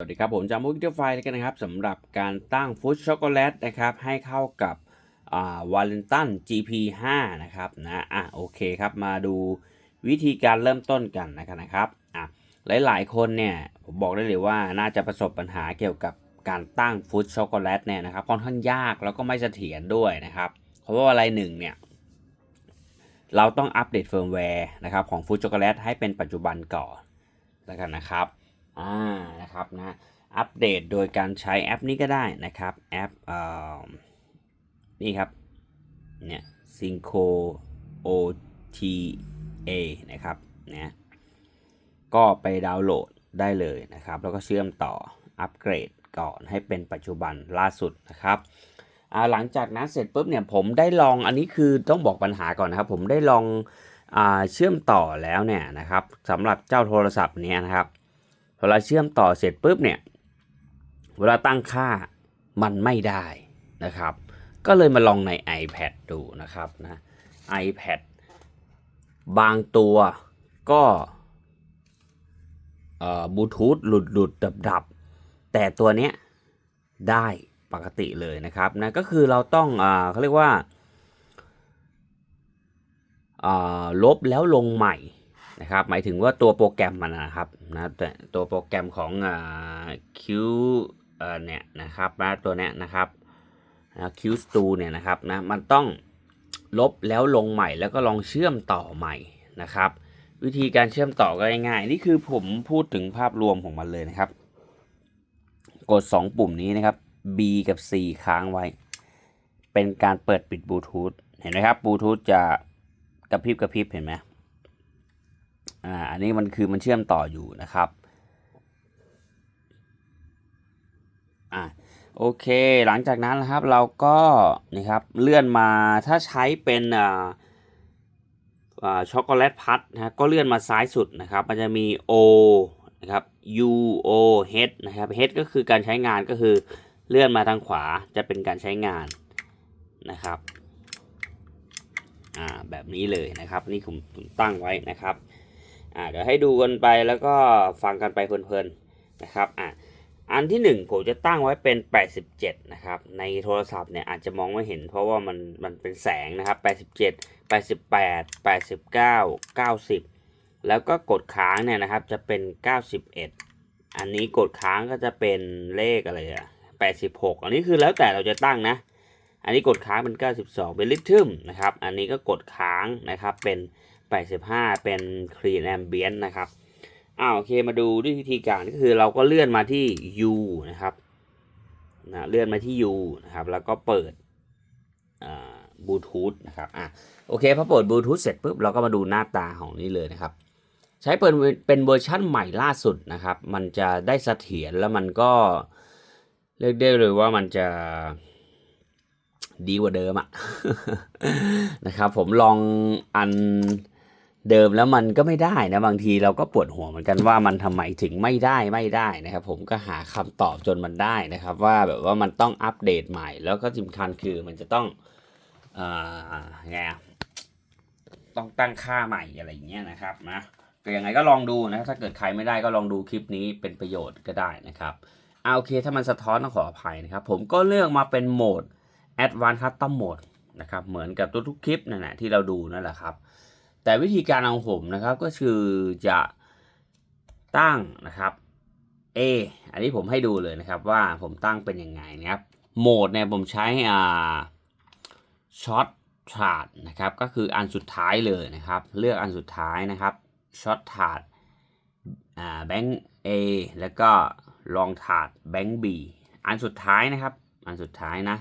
สวัสดีครับผมจำมุกเตอร์ไฟล์กันนะครับสำหรับการตั้งฟุตช็อกโกแลตนะครับให้เข้ากับวาเลนตัน GP5 นะครับนะอะโอเคครับมาดูวิธีการเริ่มต้นกันนะครับนะครับอะหลายๆคนเนี่ยผมบอกได้เลยว่าน่าจะประสบปัญหาเกี่ยวกับการตั้งฟุตช็อกโกแลตเนี่ยนะครับค่อนข้างยากแล้วก็ไม่เสถียรด้วยนะครับเพราะว่าอะไรหนึ่งเนี่ยเราต้องอัปเดตเฟิร์มแวร์นะครับของฟุตช็อกโกแลตให้เป็นปัจจุบันก่อนแล้วกันนะครับ อ่านะครับนะอัปเดตโดยการใช้แอปนี้ก็ได้นะครับแอปเอ่อนี่ครับเนี่ย Synco OTA นะครับนะก็ไปดาวน์โหลดได้เลยนะครับ แล้วก็เชื่อมต่ออัปเกรดก่อนให้เป็นปัจจุบันล่าสุดนะครับอ่าหลังจากนั้นเสร็จปุ๊บเนี่ยผมได้ลองอันนี้คือต้องบอกปัญหาก่อนนะครับ ผมได้ลองอ่าเชื่อมต่อแล้วเนี่ยนะครับสำหรับเจ้าโทรศัพท์เนี้ยนะครับ พอเราเชื่อมต่อเสร็จปุ๊บเนี่ย เวลาตั้งค่ามันไม่ได้นะครับ ก็เลยมาลองใน iPad ดูนะครับนะ iPad บางตัวก็บลูทูธหลุดหลุดดับดับแต่ตัวเนี้ยได้ปกติเลยนะครับนะก็คือเราต้องอเขาเรียกว่าลบแล้วลงใหม่ นะครับ หมายถึงว่าตัวโปรแกรมมันนะครับนะแต่ตัวโปรแกรมของคิวเออเนี่ยนะครับนะตัวเนี้ยนะครับคิวสตูเนี่ยนะครับนะมันต้องลบแล้วลงใหม่แล้วก็ลองเชื่อมต่อใหม่นะครับ วิธีการเชื่อมต่อก็ง่ายๆนี่คือผมพูดถึงภาพรวมของมันเลยนะครับ กด 2 ปุ่มนี้นะครับ B กับ C ค้างไว้ เป็นการเปิดปิดบลูทูธเห็นไหมครับบลูทูธจะกระพริบกระพริบเห็นไหม อ่าอันนี้มันคือมันเชื่อมต่ออยู่นะครับอ่าโอเค หลังจากนั้นนะครับเราก็นี่ครับเลื่อนมาถ้าใช้เป็นอ่าช็อกโกแลตพัดนะก็เลื่อนมาซ้ายสุดนะครับ มันจะมี O นะครับ U O H นะครับ H ก็คือการใช้งานก็คือเลื่อนมาทางขวาจะเป็นการใช้งานนะครับ อ่าแบบนี้เลยนะครับ นี่ผมผมตั้งไว้นะครับ อ่าเดี๋ยวให้ดูกันไปแล้วก็ฟังกันไปเพลินๆนะครับอะอันที่ 1 ผมจะตั้งไว้เป็น 87 นะครับ ในโทรศัพท์เนี่ยอาจจะมองไม่เห็นเพราะว่ามันมันเป็นแสงนะครับ 87 88 89 90 แล้วก็กดค้างเนี่ยนะครับจะเป็น 91 อันนี้กดค้างก็จะเป็นเลขอะไรอะ86 อันนี้คือแล้วแต่เราจะตั้งนะ อันนี้กดค้างเป็น 92 เป็นลิทึมนะครับ อันนี้ก็กดค้างนะครับเป็น 85 เป็น clean ambient นะครับอ้าวโอเคมาดูด้วยวิธีการก็คือเราก็เลื่อนมาที่ U นะครับนะเลื่อนมาที่ U นะครับ แล้วก็เปิดบลูทูธนะครับอะโอเคพอเปิดบลูทูธเสร็จปุ๊บเราก็มาดูหน้าตาของนี้เลยนะครับ ใช้เป็นเป็นเวอร์ชั่นใหม่ล่าสุดนะครับ มันจะได้เสถียรแล้วมันก็เรียกได้เลยว่ามันจะดีกว่าเดิมอะนะครับ ผมลองอัน เดิมแล้วมันก็ไม่ได้นะบางทีเราก็ปวดหัวเหมือนกันว่ามันทำไมถึงไม่ได้ไม่ได้นะครับ ผมก็หาคำตอบจนมันได้นะครับ ว่าแบบว่ามันต้องอัปเดตใหม่ แล้วก็สำคัญคือมันจะต้องเอ่อไงต้องตั้งค่าใหม่อะไรอย่างเงี้ยนะครับนะแต่ยังไงก็ลองดูนะถ้าเกิดใครไม่ได้ก็ลองดูคลิปนี้เป็นประโยชน์ก็ได้นะครับเอาโอเคถ้ามันสะท้อนต้องขออภัยนะครับ ผมก็เลือกมาเป็นโหมด Advanced Custom Mode นะครับเหมือนกับทุกๆคลิปนั่นแหละที่เราดูนั่นแหละครับ แต่วิธีการของผมนะครับก็คือจะตั้งนะครับ A อันนี้ผมให้ดูเลยนะครับว่าผมตั้งเป็นยังไงนะครับ โหมดเนี่ยผมใช้อ่าช็อตทาดนะครับก็คืออันสุดท้ายเลยนะครับ เลือกอันสุดท้ายนะครับช็อตทาดอ่าแบงค์ A แล้วก็ลองทาดแบงค์ B อันสุดท้ายนะครับ อันสุดท้ายนะ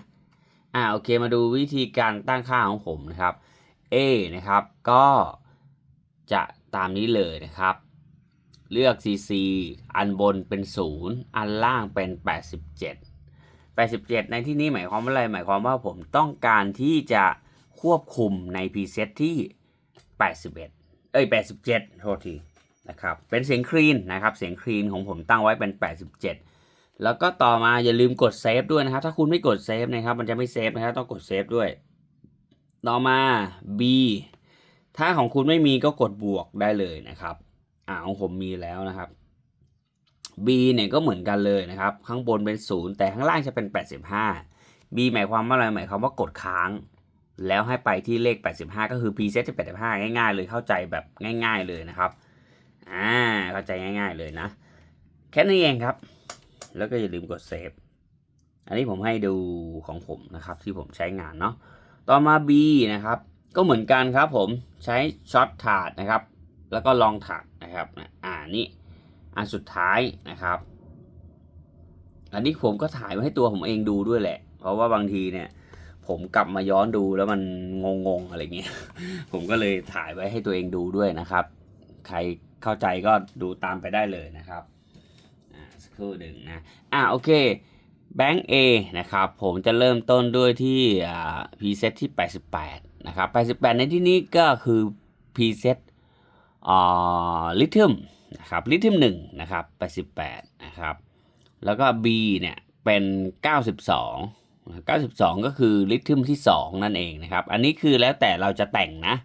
อ่าโอเคมาดูวิธีการตั้งค่าของผมนะครับ A นะครับก็ จะตามนี้เลยนะครับ เลือก CC อันบนเป็น 0 อันล่างเป็น 87 87 ในที่นี้หมายความว่าอะไร หมายความว่าผมต้องการที่จะควบคุมใน preset ที่ 81 เอ้ย 87 โทษทีนะครับ เป็นเสียงคลีนนะครับ เสียงคลีนของผมตั้งไว้เป็น 87 แล้วก็ต่อมาอย่าลืมกดเซฟด้วยนะครับ ถ้าคุณไม่กดเซฟนะครับ มันจะไม่เซฟนะครับ ต้องกดเซฟด้วย ต่อมา B ถ้าของคุณไม่มีก็กดบวกได้เลยนะครับอ่าของผมมีแล้วนะครับ B เนี่ยก็เหมือนกันเลยนะครับ ข้างบนเป็นศูนย์แต่ข้างล่างจะเป็น 85 B หมายความว่าอะไรหมายความว่ากดค้าง แล้วให้ไปที่เลข 85 ก็คือ preset ที่85 ง่าย ๆ เลยเข้าใจแบบง่าย ๆเลยนะครับอ่าเข้าใจง่าย ๆเลยนะ แค่นี้เองครับ แล้วก็อย่าลืมกดเซฟอันนี้ผมให้ดูของผมนะครับที่ผมใช้งานเนาะต่อมา B นะครับ ก็เหมือนกันครับผมใช้ช็อตถาดนะครับ แล้วก็ลองถาดนะครับอ่านี่อันสุดท้ายนะครับ อันนี้ผมก็ถ่ายไว้ให้ตัวผมเองดูด้วยแหละ เพราะว่าบางทีเนี่ยผมกลับมาย้อนดูแล้วมันงงๆอะไรเงี้ย ผมก็เลยถ่ายไว้ให้ตัวเองดูด้วยนะครับ ใครเข้าใจก็ดูตามไปได้เลยนะครับ อ่าสักครู่หนึ่งนะ อ่าโอเคแบงก์ A นะครับ ผมจะเริ่มต้นด้วยที่อ่า preset ที่ 88 นะครับ88 ในที่นี้ก็คือ preset อ่า rhythm นะครับ rhythm 1นะครับ88นะครับแล้วก็ B เนี่ยเป็น 92 92 ก็คือริทึมที่ 2 นั่นเองนะครับ อันนี้คือแล้วแต่เราจะแต่งนะ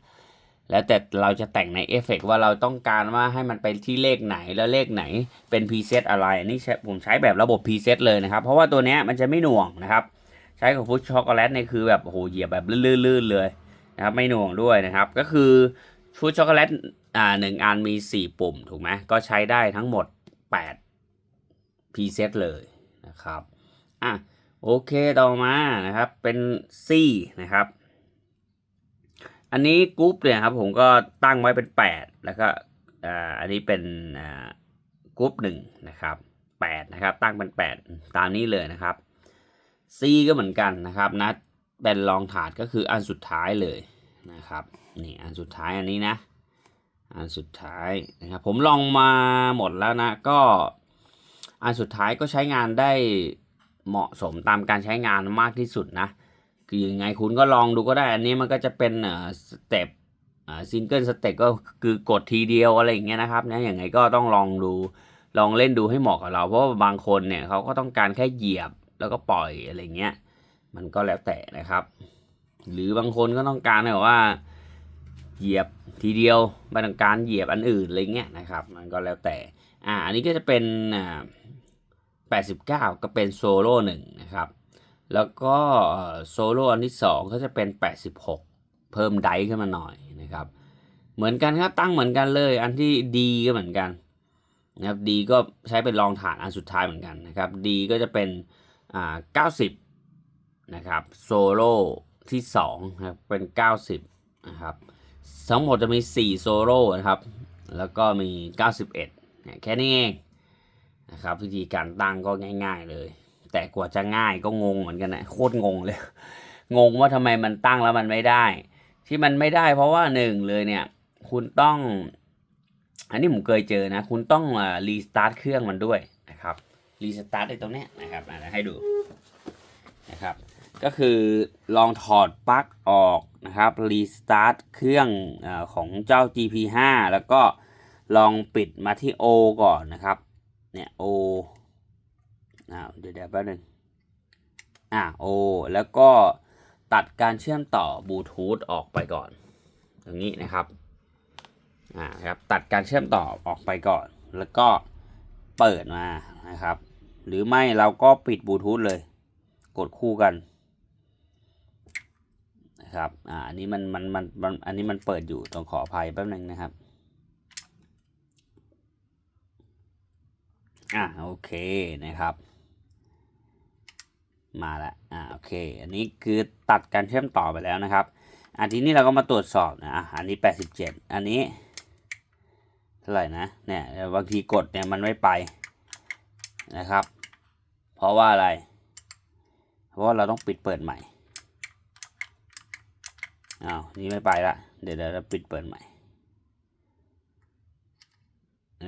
แล้วแต่เราจะแต่งในเอฟเฟกว่าเราต้องการว่าให้มันไปที่เลขไหนแล้วเลขไหนเป็นพรีเซตอะไร อันนี้ใช้ผมใช้แบบระบบพรีเซตเลยนะครับ เพราะว่าตัวนี้มันจะไม่หน่วงนะครับ ใช้กับฟุตช็อกโกแลตเนี่ยคือแบบโอ้โหเหยียบแบบลื่นๆเลย นะครับไม่หน่วงด้วยนะครับ ก็คือฟุตช็อกโกแลตอ่าหนึ่งอันมี 4 ปุ่มถูกไหมก็ใช้ได้ทั้งหมด8พรีเซตเลยนะครับอะโอเคต่อมานะครับเป็น C นะครับ อันนี้กรุ๊ปเนี่ยครับผมก็ตั้งไว้เป็น 8 แล้วก็อ่าอันนี้เป็นอ่ากรุ๊ปหนึ่งนะครับ8นะครับตั้งเป็น 8 ตามนี้เลยนะครับ C ก็เหมือนกันนะครับนะ เป็นรองถาดก็คืออันสุดท้ายเลยนะครับนี่อันสุดท้ายอันนี้นะ อันสุดท้ายนะครับผมลองมาหมดแล้วนะก็อันสุดท้ายก็ใช้งานได้เหมาะสมตามการใช้งานมากที่สุดนะ คือยังไงคุณก็ลองดูก็ได้ อันนี้มันก็จะเป็นเอ่อสเต็ปซิงเกิลสเต็ปก็คือกดทีเดียวอะไรอย่างเงี้ยนะครับนะยังไงก็ต้องลองดูลองเล่นดูให้เหมาะกับเรา เพราะว่าบางคนเนี่ยเขาก็ต้องการแค่เหยียบแล้วก็ปล่อยอะไรเงี้ย มันก็แล้วแต่นะครับ หรือบางคนก็ต้องการแบบว่า เหยียบทีเดียวไม่ต้องการเหยียบอันอื่นอะไรเงี้ยนะครับ มันก็แล้วแต่ อ่า อันนี้ก็จะเป็นอ่า89 ก็เป็นโซโล่หนึ่งนะครับ แล้วก็โซโล่อันที่ 2 ก็จะเป็น 86 เพิ่มไดขึ้นมาหน่อยนะครับ เหมือนกันครับตั้งเหมือนกันเลย อันที่ดีก็เหมือนกันนะครับดีก็ใช้เป็นรองฐานอันสุดท้ายเหมือนกันนะครับดีก็จะเป็นอ่า90 นะครับโซโล่ที่2นะครับเป็น 90นะครับทั้งหมดจะมี 4 โซโล่นะครับ แล้วก็มี 91เนี่ยแค่นี้เองนะครับวิธีการตั้งก็ง่าย ๆเลย แต่กว่าจะง่ายก็งงเหมือนกันนะโคตรงงเลย งงว่าทำไมมันตั้งแล้วมันไม่ได้ ที่มันไม่ได้เพราะว่าหนึ่งเลยเนี่ยคุณต้อง อันนี้ผมเคยเจอนะ คุณต้องรีสตาร์ทเครื่องมันด้วยนะครับรีสตาร์ทในตรงเนี้ยนะครับให้ดูนะครับ ก็คือลองถอดปลั๊กออกนะครับรีสตาร์ทเครื่องอของเจ้า GP5 แล้วก็ลองปิดมาที่ O ก่อนนะครับ เนี่ย O อ้าวเดี๋ยวแป๊บนึงอ่า O แล้วก็ตัดการเชื่อมต่อบลูทูธออกไปก่อนตรงนี้นะครับอ่าครับตัดการเชื่อมต่อออกไปก่อน แล้วก็เปิดมานะครับ หรือไม่เราก็ปิดบลูทูธเลย กดคู่กัน นะครับ อ่า อันนี้มันมันมันมัน อันนี้มันเปิดอยู่ต้องขออภัยแป๊บนึงนะครับ อ่าโอเคนะครับ มาละ อ่าโอเค อันนี้คือตัดการเชื่อมต่อไปแล้วนะครับ อันทีนี้เราก็มาตรวจสอบนะอะอันนี้ 87 อันนี้เท่าไหร่นะ เนี่ยบางทีกดเนี่ยมันไม่ไปนะครับ เพราะว่าอะไร เพราะว่าเราต้องปิดเปิดใหม่ อ้าว นี่ไม่ไปละเดี๋ยวเดี๋ยวเราปิดเปิดใหม่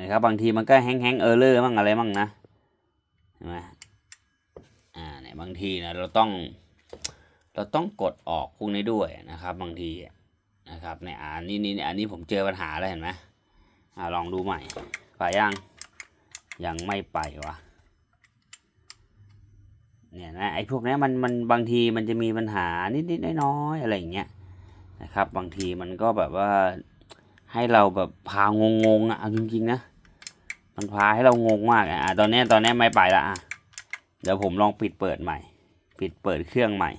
นะครับ บางทีมันก็แฮงแฮงเออร์เลอร์มั่งอะไรมั่งนะเห็นไหมอ่าเนี่ยบางทีนะเราต้อง เราต้องกดออกพวกนี้ด้วยนะครับ บางทีนะครับเนี่ยอันนี้นี่อันนี้ผมเจอปัญหาแล้วเห็นไหมอ่าลองดูใหม่ ไปยังยังไม่ไปวะเนี่ยนะไอ้พวกนี้มันมันบางทีมันจะมีปัญหานิดๆน้อยๆอะไรอย่างเงี้ย นะครับ บางทีมันก็แบบว่าให้เราแบบพางงๆอะเอาจริงๆนะมันพาให้เรางงมากอะตอนนี้ตอนนี้ไม่ไปละอะเดี๋ยวผมลองปิดเปิดใหม่ ปิดเปิดเครื่องใหม่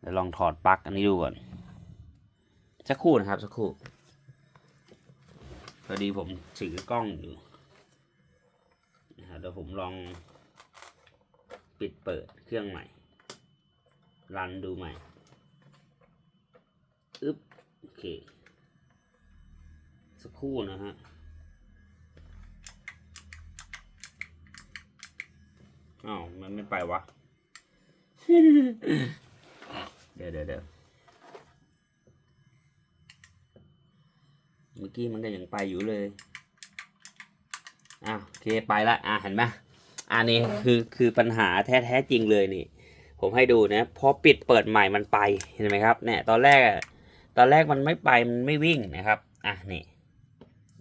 เดี๋ยวลองถอดปลั๊กอันนี้ดูก่อนสักครู่นะครับสักครู่พอดีผมถือกล้องอยู่นะครับเดี๋ยวผมลองปิดเปิดเครื่องใหม่รันดูใหม่ อึ๊บโอเค สักครู่นะฮะอ้าวมันไม่ไปวะ เดี๋ยวเดี๋ยวเดี๋ยวเมื่อกี้มันก็ยังไปอยู่เลยอ้าวโอเคไปละอะเห็นไหมอันนี้คือคือปัญหาแท้แท้จริงเลยนี่ ผมให้ดูนะพอปิดเปิดใหม่มันไปเห็นไหมครับเนี่ยตอนแรก ตอนแรกมันไม่ไปมันไม่วิ่งนะครับ อะนี่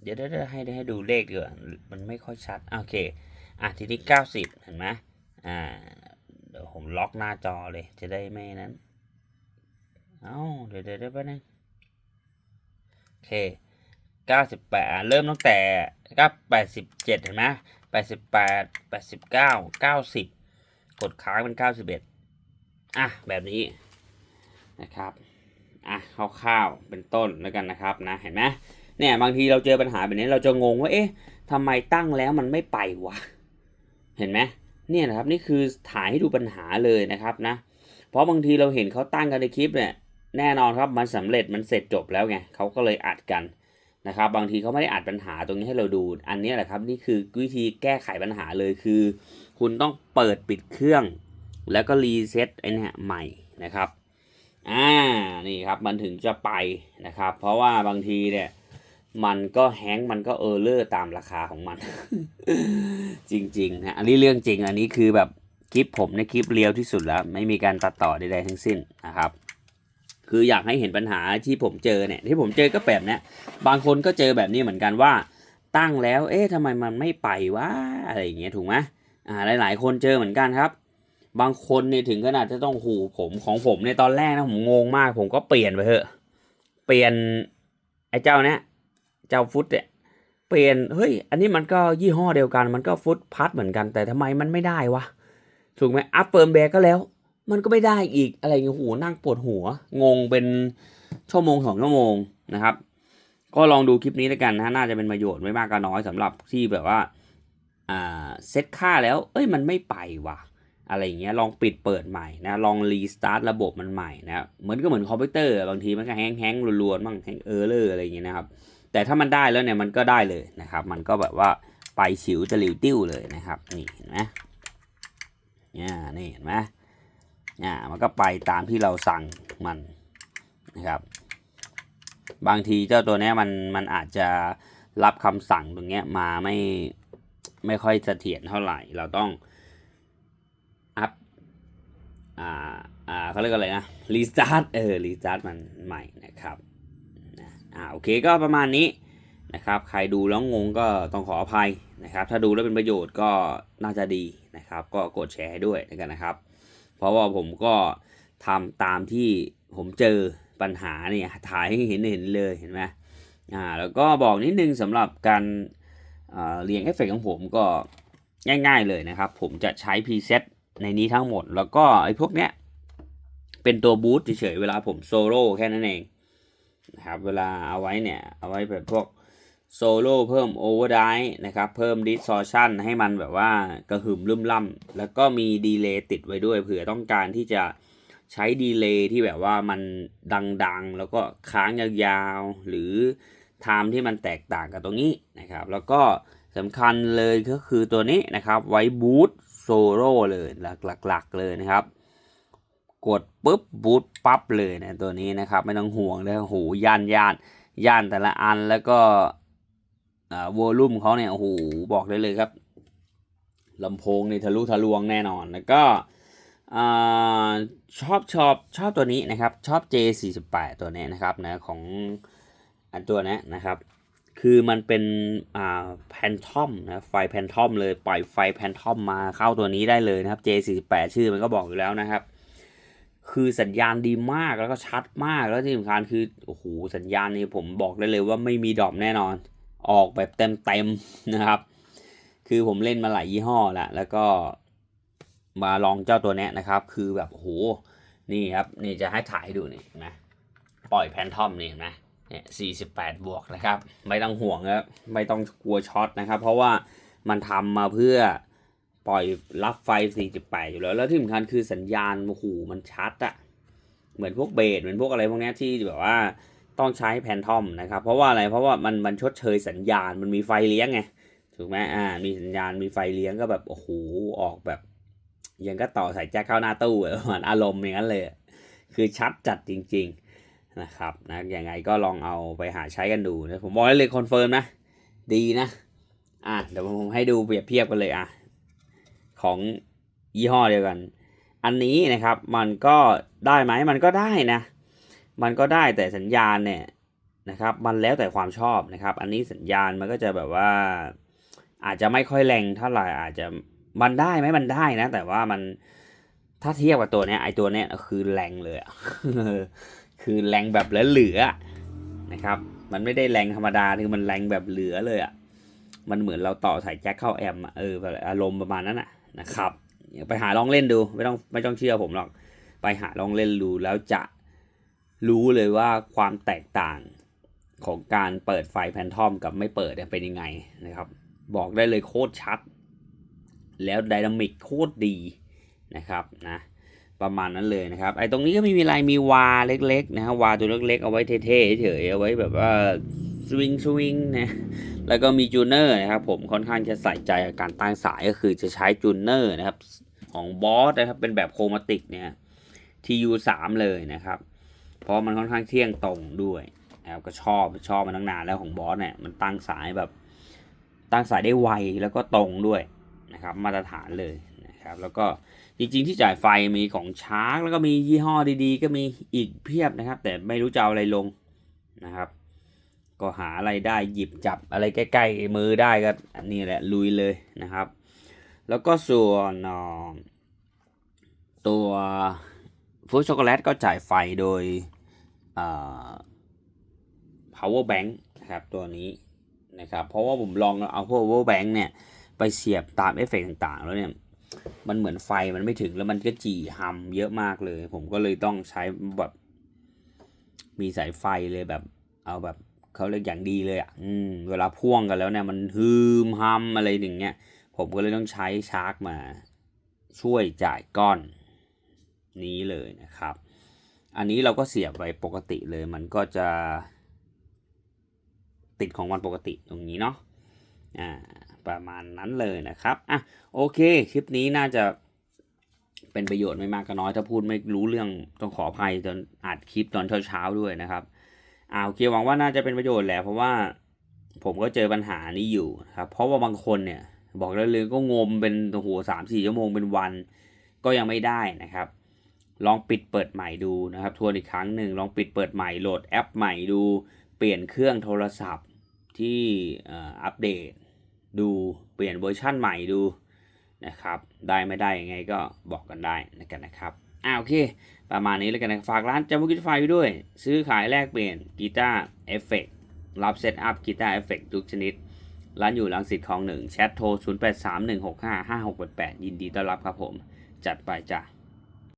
เดี๋ยวเดี๋ยวเดี๋ยวให้ให้ดูเลขดีกว่ามันไม่ค่อยชัดโอเค อะทีนี้เก้าสิบเห็นไหมอ่าเดี๋ยวผมล็อกหน้าจอเลยจะได้ไม่นั้นเอ้าเดี๋ยวเดี๋ยวเดี๋ยวแป๊บนึงโอเคเก้าสิบแปดเริ่มตั้งแต่เก้าแปดสิบเจ็ดเห็นไหมแปดสิบแปดแปดสิบเก้าเก้าสิบกดค้างเป็นเก้าสิบเอ็ดอะแบบนี้นะครับ อะคร่าวๆเป็นต้นแล้วกันนะครับนะเห็นไหมเนี่ยบางทีเราเจอปัญหาแบบนี้เราจะงงว่าเอ๊ะทำไมตั้งแล้วมันไม่ไปวะเห็นไหมเนี่ยนะครับนี่คือถ่ายให้ดูปัญหาเลยนะครับนะ เพราะบางทีเราเห็นเขาตั้งกันในคลิปเนี่ยแน่นอนครับมันสำเร็จมันเสร็จจบแล้วไงเขาก็เลยอัดกันนะครับ บางทีเขาไม่ได้อัดปัญหาตรงนี้ให้เราดู อันนี้แหละครับนี่คือวิธีแก้ไขปัญหาเลยคือ คุณต้องเปิดปิดเครื่อง แล้วก็รีเซ็ตไอ้นี่ใหม่นะครับ อ่านี่ครับมันถึงจะไปนะครับ เพราะว่าบางทีเนี่ย มันก็แฮงมันก็เออเลอร์ตามราคาของมัน จริงๆนะอันนี้เรื่องจริงอันนี้คือแบบคลิปผมในยคลิปเรียวที่สุดแล้ว ไม่มีการตัดต่อใดๆทั้งสิ้นนะครับ คืออยากให้เห็นปัญหาที่ผมเจอเนี่ยที่ผมเจอก็แบบเนี้ยบางคนก็เจอแบบนี้เหมือนกันว่าตั้งแล้ว เอ๊ะทำไมมันไม่ไปวะอะไรอย่างเงี้ยถูกไหมอ่าหลาย ๆ คนเจอเหมือนกันครับ บางคนเนี่ยถึงขนาดจะต้องหูผมของผมในยตอนแรกนะผมงงมาก ผมก็เปลี่ยนไปเถอะ เปลี่ยนไอ้เจ้าเนี้ยเจ้าฟุตเนี่ยเปลี่ยนเฮ้ย อันนี้มันก็ยี่ห้อเดียวกัน มันก็ฟุตพัดเหมือนกันแต่ทำไมมันไม่ได้วะถูกไหมอัพเฟิร์มแบร์ก็แล้ว มันก็ไม่ได้อีกอะไรเงี้ยโหนั่งปวดหัว งงเป็นชั่วโมงสองชั่วโมงนะครับ ก็ลองดูคลิปนี้แล้วกันนะน่าจะเป็นประโยชน์ไม่มากก็น้อยสำหรับที่แบบว่าอ่าเซตค่าแล้ว เอ้ยมันไม่ไปว่ะ อะไรอย่างเงี้ยลองปิดเปิดใหม่นะลองรีสตาร์ทระบบมันใหม่นะเหมือนก็เหมือนคอมพิวเตอร์บางทีมันก็แฮงแฮงๆรัวๆบ้างแฮงเออร์เลอร์อะไรอย่างเงี้ยนะครับแต่ถ้ามันได้แล้วเนี่ยมันก็ได้เลยนะครับ มันก็แบบว่าไปฉิวจะหลิวติ้วเลยนะครับนี่เห็นไหมเนี่ยนี่เห็นไหมเนี่ยมันก็ไปตามที่เราสั่งมันนะครับ บางทีเจ้าตัวเนี้ยมันมันอาจจะรับคำสั่งตรงเนี้ยมาไม่ไม่ค่อยเสถียรเท่าไหร่เราต้อง อ่าอ่าเขาเรียกอะไรนะรีสตาร์ทเออรีสตาร์ทมันใหม่นะครับอ่าโอเคก็ประมาณนี้นะครับ ใครดูแล้วงงก็ต้องขออภัยนะครับ ถ้าดูแล้วเป็นประโยชน์ก็น่าจะดีนะครับ ก็กดแชร์ให้ด้วยแล้วกันนะครับ เพราะว่าผมก็ทำตามที่ผมเจอปัญหาเนี่ยถ่ายให้เห็นเห็นเลยเห็นไหมอ่าแล้วก็บอกนิดนึงสำหรับการอ่าเรียงเอฟเฟกของผมก็ง่ายๆเลยนะครับ ผมจะใช้พรีเซต ในนี้ทั้งหมดแล้วก็ไอ้พวกเนี้ยเป็นตัวบูตเฉยๆเวลาผมโซโล่แค่นั้นเองนะครับเวลาเอาไว้เนี่ยเอาไว้แบบพวกโซโล่เพิ่มโอเวอร์ไดนะครับเพิ่มดิส o r ชันให้มันแบบว่ากระหึ่มลืมล่ำแล้วก็มีดีเลย์ติดไว้ด้วยเผื่อต้องการที่จะใช้ดีเลย์ที่แบบว่ามันดังๆ แล้วก็ค้างยาวๆ หรือไทม์ที่มันแตกต่างกับตรงนี้นะครับ แล้วก็สำคัญเลยก็คือตัวนี้นะครับไว้บูต โซโล่เลยหลักๆเลยนะครับ กดปุ๊บบูตปั๊บเลยนะตัวนี้นะครับไม่ต้องห่วงเลยโอ้โหย่านย่านย่านแต่ละอันแล้วก็อ่าวอลลุ่มเขาเนี่ยโอ้โหบอกได้เลยครับลำโพงในทะลุทะลวงแน่นอนแล้วก็อ่าชอบชอบชอบตัวนี้นะครับ ชอบ J48 ตัวนี้นะครับนะของอันตัวนี้นะครับ คือมันเป็นอ่าแพนทอมนะไฟแพนทอมเลยปล่อยไฟแพนทอมมาเข้าตัวนี้ได้เลยนะครับ J48 ชื่อมันก็บอกอยู่แล้วนะครับ คือสัญญาณดีมากแล้วก็ชัดมากแล้วที่สำคัญคือโอ้โหสัญญาณนี่ผมบอกได้เลยว่าไม่มีดรอปแน่นอน ออกแบบเต็มๆนะครับ คือผมเล่นมาหลายยี่ห้อล้วแล้วก็มาลองเจ้าตัวนี้นะครับ คือแบบโอ้โหนี่ครับนี่จะให้ถ่ายดูนี่นไหมปล่อยแพนทอมนี่เห็นไหม เนี่ย48บวกนะครับ ไม่ต้องห่วงครับไม่ต้องกลัวช็อตนะครับ เพราะว่ามันทำมาเพื่อปล่อยรับไฟ 48 อยู่แล้ว แล้วที่สำคัญคือสัญญาณโอ้โหมันชัดอะเหมือนพวกเบสเหมือนพวกอะไรพวกนี้ที่แบบว่าต้องใช้แพนทอมนะครับ เพราะว่าอะไรเพราะว่ามันมันชดเชยสัญญาณมันมีไฟเลี้ยงไงถูกไหมอ่า มีสัญญาณมีไฟเลี้ยงก็แบบโอ้โหออกแบบ ยังก็ต่อใส่แจ็คเข้าหน้าตู้เหมือนอารมณ์อย่างนั้นเลย คือชัดจัดจริง นะครับนะยังไงก็ลองเอาไปหาใช้กันดูนะผมบอกได้เลยคอนเฟิร์มนะ ดีนะ อะเดี๋ยวผมให้ดูเปรียบเทียบกันเลยอะ ของยี่ห้อเดียวกัน อันนี้นะครับมันก็ได้ไหมมันก็ได้นะ มันก็ได้แต่สัญญาณเนี่ยนะครับมันแล้วแต่ความชอบนะครับ อันนี้สัญญาณมันก็จะแบบว่า อาจจะไม่ค่อยแรงเท่าไหร่อาจจะมันได้ไหมมันได้นะ แต่ว่ามันถ้าเทียบกับตัวเนี้ยไอตัวเนี้ยคือแรงเลยอะ คือแรงแบบเหลือๆนะครับ มันไม่ได้แรงธรรมดาคือมันแรงแบบเหลือเลยอะมันเหมือนเราต่อสายแจ็คเข้าแอมป์เอออารมณ์ประมาณนั้นอะนะครับไปหาลองเล่นดูไม่ต้องไม่ต้องเชื่อผมหรอก ไปหาลองเล่นดูแล้วจะรู้เลยว่าความแตกต่างของการเปิดไฟแพนทอมกับไม่เปิดเป็นยังไงนะครับ บอกได้เลยโคตรชัด แล้วไดนามิกโคตรดีนะครับนะ ประมาณนั้นเลยนะครับ ไอ้ตรงนี้ก็ไม่มีอะไรมีวาเล็กๆนะฮะวาตัวเล็กๆเอาไว้เท่ๆเฉยๆเอาไว้แบบว่าสวิงสวิงนะแล้วก็มีจูเนอร์นะครับผมค่อนข้างจะใส่ใจกับการตั้งสายก็คือจะใช้จูเนอร์นะครับของบอสนะครับเป็นแบบโครมาติกเนี่ย TU3 เลยนะครับ เพราะมันค่อนข้างเที่ยงตรงด้วยนะครับก็ชอบชอบมาตั้งนานแล้วของบอสเนี่ยมันตั้งสายแบบตั้งสายได้ไวแล้วก็ตรงด้วยนะครับมาตรฐานเลยนะครับแล้วก็ จริงๆที่จ่ายไฟมีของชาร์กแล้วก็มียี่ห้อดีๆ ก็มีอีกเพียบนะครับ แต่ไม่รู้จะเอาอะไรลงนะครับ ก็หาอะไรได้หยิบจับอะไรใกล้ๆมือได้ก็อันนี้แหละลุยเลยนะครับ แล้วก็ส่วนตัวฟูช็อกโกแลตก็จ่ายไฟโดย power bank นะครับตัวนี้นะครับ เพราะว่าผมลองเอา power bank เนี่ย ไปเสียบตามเอฟเฟกต์ต่างๆ แล้วเนี่ย มันเหมือนไฟมันไม่ถึงแล้วมันก็จี่ฮัมเยอะมากเลย ผมก็เลยต้องใช้แบบมีสายไฟเลยแบบ เอาแบบเขาเรียกอย่างดีเลยอะอืมเวลาพ่วงกันแล้วเนี่ยมันฮืมฮัมอะไรอย่างเงี้ย ผมก็เลยต้องใช้ชาร์กมา ช่วยจ่ายก้อน นี้เลยนะครับ อันนี้เราก็เสียบไว้ปกติเลย มันก็จะ ติดของวันปกติตรงนี้เนาะอ่า ประมาณนั้นเลยนะครับอะโอเค คลิปนี้น่าจะเป็นประโยชน์ไม่มากก็น้อยถ้าพูดไม่รู้เรื่องต้องขออภัยตอนอัดคลิปตอนเช้าๆด้วยนะครับอ่าโอเคหวังว่าน่าจะเป็นประโยชน์แหละเพราะว่าผมก็เจอปัญหานี้อยู่ครับเพราะว่าบางคนเนี่ยบอกได้เลยก็งมเป็นโอ้โหสามสี่ชั่วโมงเป็นวัน ก็ยังไม่ได้นะครับ ลองปิดเปิดใหม่ดูนะครับทวนอีกครั้งหนึ่งลองปิดเปิดใหม่โหลดแอปใหม่ดู เปลี่ยนเครื่องโทรศัพท์ที่อัปเดต ดูเปลี่ยนเวอร์ชั่นใหม่ดูนะครับ ได้ไม่ได้ยังไงก็บอกกันได้นะกันนะครับอ่าโอเค ประมาณนี้แล้วกันนะฝากร้านจำบุกิจไฟไว้ด้วย ซื้อขายแลกเปลี่ยนกีตาร์เอฟเฟกรับเซตอัพกีตาร์เอฟเฟกทุกชนิด ร้านอยู่ลังสิตคลองหนึ่งแชทโทร 0 8 3 1 6 5 5 6 8 8 ยินดีต้อนรับครับผม จัดไปจ้ะ